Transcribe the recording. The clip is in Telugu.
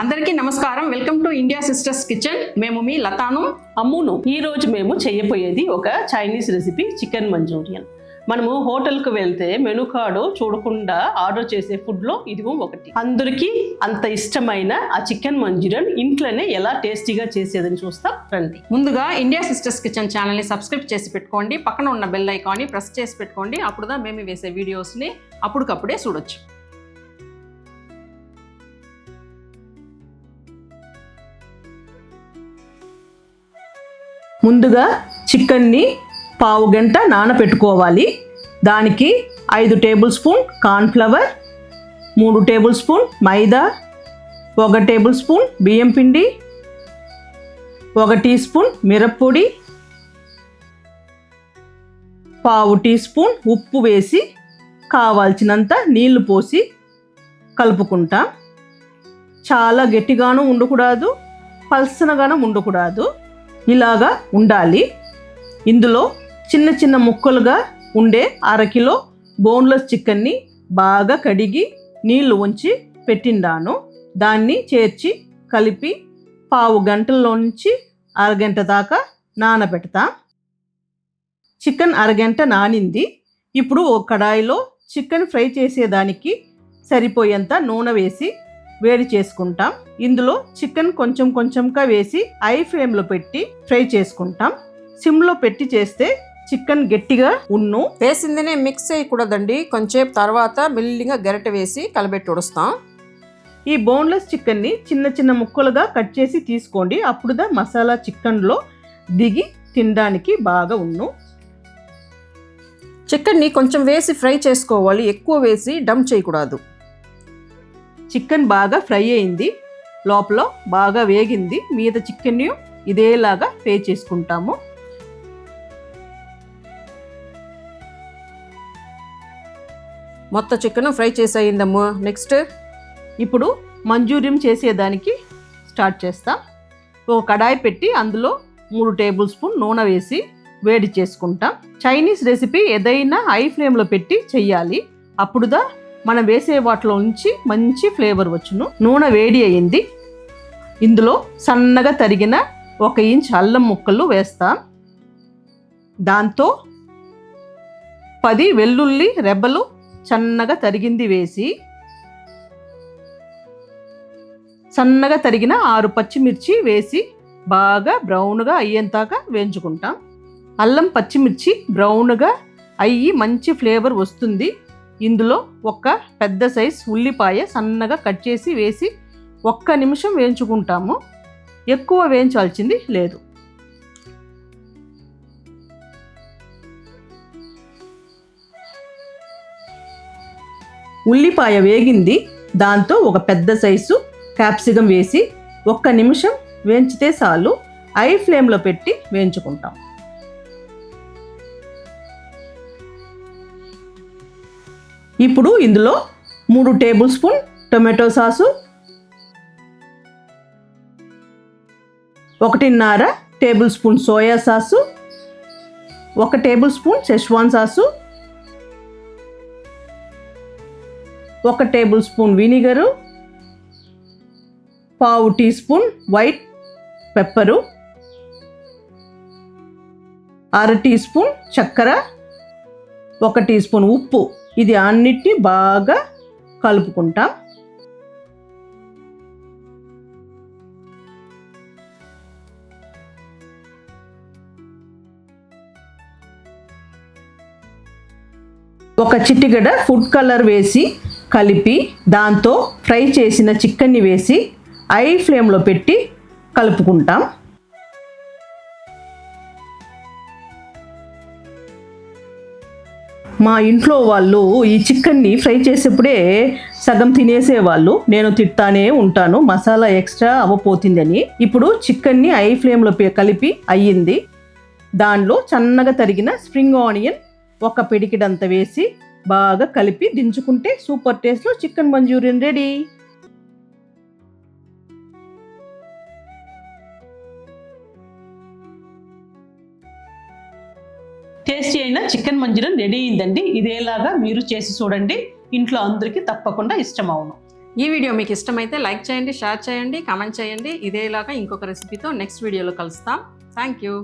అందరికీ నమస్కారం. Welcome to India sisters kitchen. మేము మీ లతాను. అమ్మును. ఈ రోజు మేము చేయబోయేది ఒక చైనీస్ రెసిపీ చికెన్ మంచూరియన్. మనము హోటల్కి వెళ్తే మెనూ కార్డు చూడకుండా ఆర్డర్ చేసే ఫుడ్లో ఇదిగో ఒకటి. అందరికీ అంత ఇష్టమైన ఆ చికెన్ మంచూరియన్ ఇంట్లోనే ఎలా టేస్టీగా చేసేదని చూస్తాం. రండి. ముందుగా ఇండియా సిస్టర్స్ కిచెన్ ఛానల్ని సబ్స్క్రైబ్ చేసి పెట్టుకోండి. పక్కన ఉన్న బెల్ ఐకాన్ని ప్రెస్ చేసి పెట్టుకోండి. అప్పుడుదా మేము వేసే వీడియోస్ని అప్పటికప్పుడే చూడొచ్చు. ముందుగా చికెన్ని పావు గంట నానబెట్టుకోవాలి దానికి ఐదు టేబుల్ స్పూన్ కార్న్ఫ్లవర్ మూడు టేబుల్ స్పూన్ మైదా ఒక టేబుల్ స్పూన్ బియ్యం పిండి ఒక టీ స్పూన్ మిరప్పొడి పావు టీ స్పూన్ ఉప్పు వేసి కావాల్సినంత నీళ్ళు పోసి కలుపుకుంటాం. చాలా గట్టిగాను ఉండకూడదు పల్సనగాను ఉండకూడదు. ఇలాగా ఉండాలి. ఇందులో చిన్న చిన్న ముక్కలుగా ఉండే అరకిలో బోన్లెస్ చికెన్ని బాగా కడిగి నీళ్ళు ఉంచి పెట్టిండాను. దాన్ని చేర్చి కలిపి పావు గంటల్లో నుంచి అరగంట దాకా నానబెడతాం. చికెన్ అరగంట నానింది. ఇప్పుడు ఒక కడాయిలో చికెన్ ఫ్రై చేసేదానికి సరిపోయేంత నూనె వేసి వేడి చేసుకుంటాం. ఇందులో చికెన్ కొంచెం కొంచెంగా వేసి ఐ ఫ్లేమ్లో పెట్టి ఫ్రై చేసుకుంటాం. సిమ్లో పెట్టి చేస్తే చికెన్ గట్టిగా ఉన్ను. వేసిందినే మిక్స్ చేయకూడదండి. కొంచెంసేపు తర్వాత మెల్లిగా గరిటె వేసి కలబెట్టి ఉడుస్తాం. ఈ బోన్లెస్ చికెన్ని చిన్న చిన్న ముక్కలుగా కట్ చేసి తీసుకోండి. అప్పుడుదా మసాలా చికెన్లో దిగి తినడానికి బాగా ఉన్ను. చికెన్ని కొంచెం వేసి ఫ్రై చేసుకోవాలి. ఎక్కువ వేసి డమ్ చేయకూడదు. చికెన్ బాగా ఫ్రై అయింది. లోపల బాగా వేగింది. మీద చికెన్ ఇదేలాగా ఫ్రై చేసుకుంటాము. మొత్తం చికెన్ ఫ్రై చేసేయిందమ్ము. నెక్స్ట్? ఇప్పుడు మంచూరియం చేసేదానికి స్టార్ట్ చేస్తాం. ఒక కడాయి పెట్టి అందులో మూడు టేబుల్ స్పూన్ నూనె వేసి వేడి చేసుకుంటాం. చైనీస్ రెసిపీ ఏదైనా హై ఫ్లేమ్లో పెట్టి చెయ్యాలి. అప్పుడుదా మనం వేసే వాటిలో నుంచి మంచి ఫ్లేవర్ వచ్చును. నూనె వేడి అయింది ఇందులో సన్నగా తరిగిన ఒక ఇంచ్ అల్లం ముక్కలు వేస్తాం. దాంతో పది వెల్లుల్లి రెబ్బలు సన్నగా తరిగింది వేసి సన్నగా తరిగిన ఆరు పచ్చిమిర్చి వేసి బాగా బ్రౌన్గా అయ్యేంతాక వేయించుకుంటాం. అల్లం పచ్చిమిర్చి బ్రౌన్గా అయ్యి మంచి ఫ్లేవర్ వస్తుంది. ఇందులో ఒక పెద్ద సైజ్ ఉల్లిపాయ సన్నగా కట్ చేసి వేసి ఒక్క నిమిషం వేయించుకుంటాము. ఎక్కువ వేయించాల్సింది లేదు. ఉల్లిపాయ వేగింది. దాంతో ఒక పెద్ద సైజు క్యాప్సికం వేసి ఒక్క నిమిషం వేయించితే చాలు. ఐ ఫ్లేమ్లో పెట్టి వేయించుకుంటాం. ఇప్పుడు ఇందులో మూడు టేబుల్ స్పూన్ టొమాటో సాసు ఒకటిన్నర టేబుల్ స్పూన్ సోయా సాసు ఒక టేబుల్ స్పూన్ షెష్వాన్ సాసు ఒక టేబుల్ స్పూన్ వినిగరు పావు టీ స్పూన్ వైట్ పెప్పరు అర టీ స్పూన్ చక్కెర ఒక టీ స్పూన్ ఉప్పు. ఇది అన్నిటినీ బాగా కలుపుకుంటాం. ఒక చిటికెడ ఫుడ్ కలర్ వేసి కలిపి దాంతో ఫ్రై చేసిన చికెన్ని వేసి ఐ ఫ్లేమ్లో పెట్టి కలుపుకుంటాం. మా ఇంట్లో వాళ్ళు ఈ చికెన్ని ఫ్రై చేసేప్పుడే సగం తినేసేవాళ్ళు. నేను తిట్టానే ఉంటాను. మసాలా ఎక్స్ట్రా అవ్వపోతుందని. ఇప్పుడు చికెన్ని ఐ ఫ్లేమ్లో కలిపి అయ్యింది. దానిలో సన్నగా తరిగిన స్ప్రింగ్ ఆనియన్ ఒక పిడికిడంత వేసి బాగా కలిపి దించుకుంటే సూపర్ టేస్ట్లో చికెన్ మంచూరియన్ రెడీ. టేస్టీ అయిన చికెన్ మంచూరియన్ రెడీ అయిందండి. ఇదేలాగా మీరు చేసి చూడండి. ఇంట్లో అందరికీ తప్పకుండా ఇష్టం అవును ఈ వీడియో మీకు ఇష్టమైతే లైక్ చేయండి షేర్ చేయండి కామెంట్ చేయండి. ఇదేలాగా ఇంకొక రెసిపీతో నెక్స్ట్ వీడియోలో కలుస్తాం. Thank you.